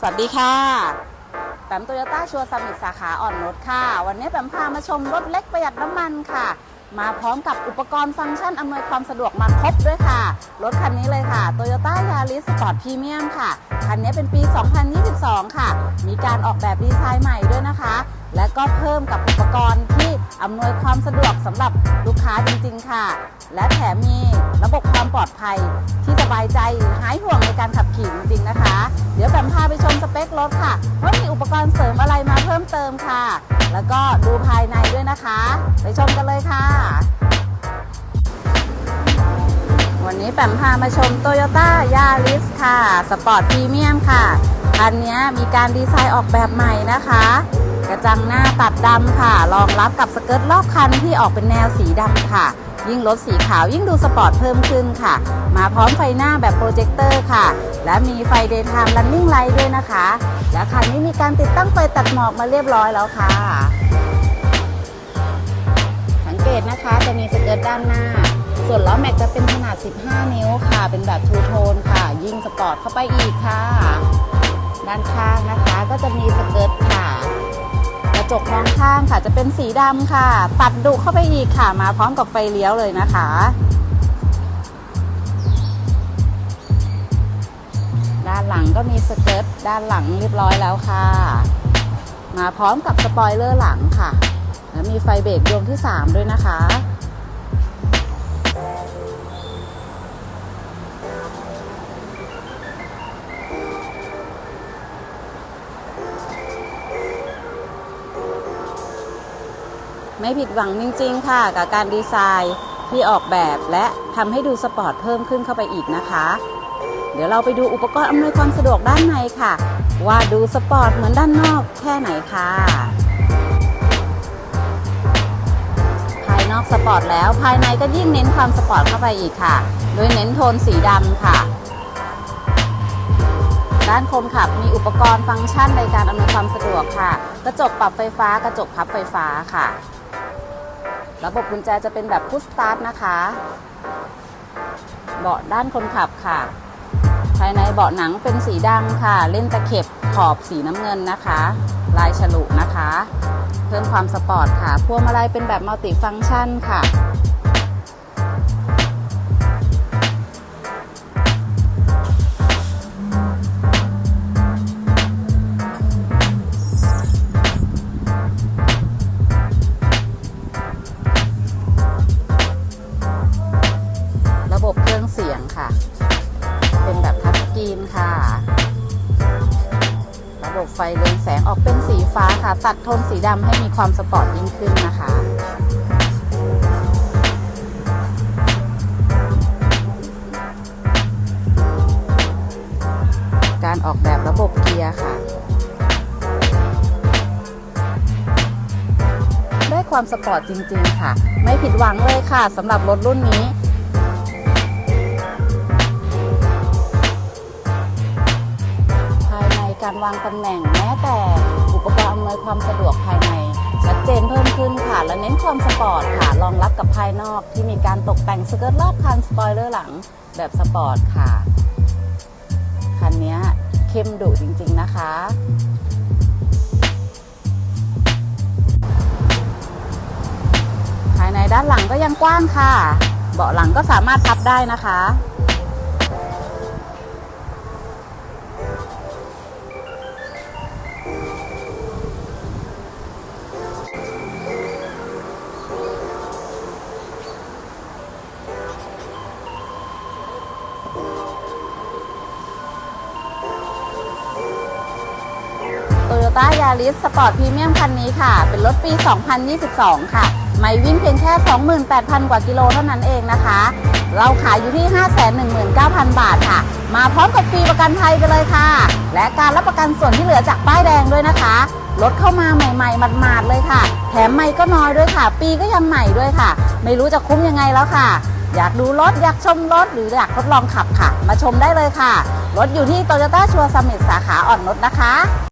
สวัสดีค่ะแปมโตโยต้าชัวร์สมิธสาขาอ่อนนุชค่ะ วันนี้แปมพามาชมรถเล็กประหยัดน้ำมันค่ะ มาพร้อมกับอุปกรณ์ฟังก์ชันอำนวยความสะดวกมาครบด้วยค่ะ รถคันนี้เลยค่ะ Toyota Yaris Sport Premium ค่ะ คันนี้เป็นปี 2022 ค่ะ มีการออกแบบดีไซน์ใหม่ด้วยนะคะ และก็เพิ่มกับอุปกรณ์ที่ อำนวยความสะดวกสำหรับลูกค้าจริง ๆ ค่ะ และแถมมีระบบความปลอดภัยที่สบายใจหายห่วงในการขับขี่จริง ๆ นะคะ เดี๋ยวแปมพาไปชมสเปครถค่ะว่ามีอุปกรณ์เสริมอะไรมาเพิ่มเติมค่ะ แล้วก็ดูภายในด้วยนะคะ ไปชมกันเลยค่ะ วันนี้แปมพามาชม Toyota Yaris ค่ะสปอร์ตพรีเมียมค่ะคันนี้มีการดีไซน์ออกแบบใหม่นะคะ กระจังหน้าตัดดำค่ะ รองรับกับสเกิร์ตรอบคันที่ออกเป็นแนวสีดำค่ะ ยิ่งรถสีขาวยิ่งดูสปอร์ตเพิ่มขึ้นค่ะ มาพร้อมไฟหน้าแบบโปรเจคเตอร์ค่ะ และมีไฟ Daytime Running Light ด้วยนะคะ และคันนี้มีการติดตั้งไฟตัดหมอกมาเรียบร้อยแล้วค่ะ สังเกตนะคะจะมีสเกิร์ตด้านหน้า ส่วนล้อแม็กจะเป็นขนาด 15 นิ้วค่ะ เป็นแบบทูโทนค่ะ ยิ่งสปอร์ตเข้าไปอีกค่ะ ด้านข้างนะคะก็จะมีสเกิร์ตค่ะ จกมองข้างค่ะจะเป็นสีดำค่ะตัดดุเข้าไปอีกค่ะ มาพร้อมกับไฟเลี้ยวเลยนะคะ ด้านหลังก็มีสเกิร์ตด้านหลังเรียบร้อยแล้วค่ะ มาพร้อมกับสปอยเลอร์หลังค่ะ และมีไฟเบรกดวงที่ 3 ด้วยนะคะ ไม่ผิดหวังจริงๆค่ะ กับการดีไซน์ที่ออกแบบและทำให้ดูสปอร์ตเพิ่มขึ้นเข้าไปอีกนะคะ เดี๋ยวเราไปดูอุปกรณ์อำนวยความสะดวกด้านในค่ะ ว่าดูสปอร์ตเหมือนด้านนอกแค่ไหนค่ะ ภายนอกสปอร์ตแล้วภายในก็ยิ่งเน้นความสปอร์ตเข้าไปอีกค่ะ โดยเน้นโทนสีดำค่ะด้านคนขับมีอุปกรณ์ฟังก์ชันในการอำนวยความสะดวกค่ะ กระจกปรับไฟฟ้ากระจกพับไฟฟ้าค่ะ ระบบกุญแจจะเป็นแบบพุชสตาร์ทนะคะ เบาะด้านคนขับค่ะ ภายในเบาะหนังเป็นสีดำค่ะ เล่นตะเข็บขอบสีน้ำเงินนะคะ ลายฉลุนะคะ เพิ่มความสปอร์ตค่ะ พวงมาลัยเป็นแบบมัลติฟังก์ชันค่ะระ ระบบไฟเรืองแสงออกเป็นสีฟ้าค่ะ ตัดโทนสีดำให้มีความสปอร์ตยิ่งขึ้นนะคะการออกแบบระบบเกียร์ค่ะ ได้ความสปอร์ตจริงๆค่ะ ไม่ผิดหวังเลยค่ะสำหรับรถรุ่นนี้ วางตำแหน่งแม้แต่อุปกรณ์อำนวยความสะดวกภายใน ชัดเจนเพิ่มขึ้นค่ะ และเน้นความสปอร์ตค่ะรองรับกับภายนอกที่มีการตกแต่งสเกิร์ตรอบคันสปอยเลอร์หลังแบบสปอร์ตค่ะ คันนี้เข้มดุจริงๆนะคะภายในด้านหลังก็ยังกว้างค่ะ เบาะหลังก็สามารถพับได้นะคะ ตโยต้ายาริสสปอร์ตพรีเมียมคันนี้ค่ะ เป็นรถปี 2022 ค่ะ ไม่วิ่งเพียงแค่ 28,000 กว่ากิโลเท่านั้นเองนะคะ เราขายอยู่ที่ 519,000 บาทค่ะ มาพร้อมกับฟรีประกันภัยไปเลยค่ะ และการรับประกันส่วนที่เหลือจากป้ายแดงด้วยนะคะ รถเข้ามาใหม่ๆหมาดๆเลยค่ะ แถมไม่ก็น้อยด้วยค่ะ ปีก็ยังใหม่ด้วยค่ะ ไม่รู้จะคุ้มยังไงแล้วค่ะอยากดูรถ อยากชมรถ หรืออยากทดลองขับค่ะ มาชมได้เลยค่ะ รถอยู่ที่โตโยต้าชัวร์สมิธสาขาอ่อนนุชนะคะ